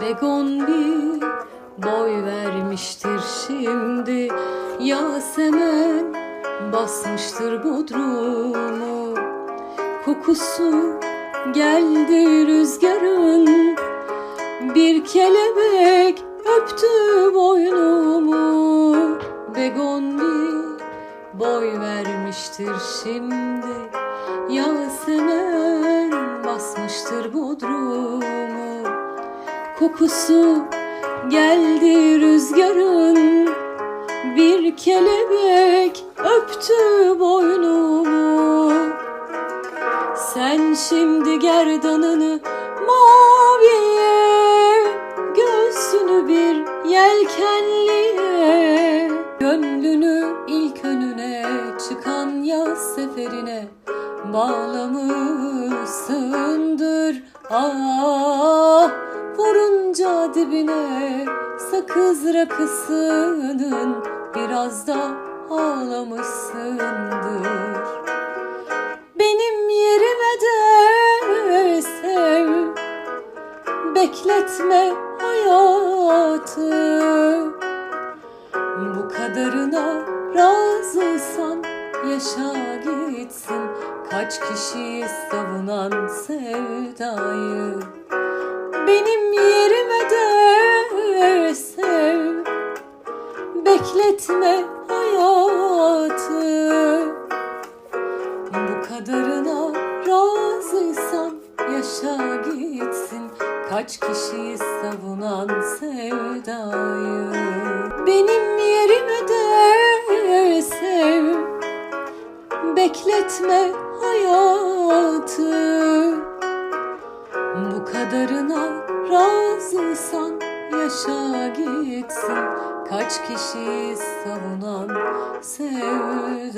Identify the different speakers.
Speaker 1: Begonbi boy vermiştir şimdi. Yasemen basmıştır bodrumu Kokusu geldi rüzgarın Bir kelebek öptü boynumu. Begonbi boy vermiştir şimdi. Yasemen Kokusu geldi rüzgarın. Bir kelebek öptü boynumu. Sen şimdi gerdanını maviye Göğsünü bir yelkenliye Gönlünü ilk önüne çıkan yaz seferine Bağlamışsındır. Ah Vurunca dibine sakız rakısının Biraz da ağlamışsındır Benim yerime de sev Bekletme hayatı. Bu kadarına razıysan yaşa gitsin Kaç kişiyi savunan sevdayı. Benim Bekletme hayatı. Bu kadarına razıysan yaşa gitsin. Kaç kişiyi savunan sevdayı. Benim yerime de sev. Bekletme hayatı. Bu kadarına razıysan yaşa gitsin Kaç kişiyi savunan sevdayı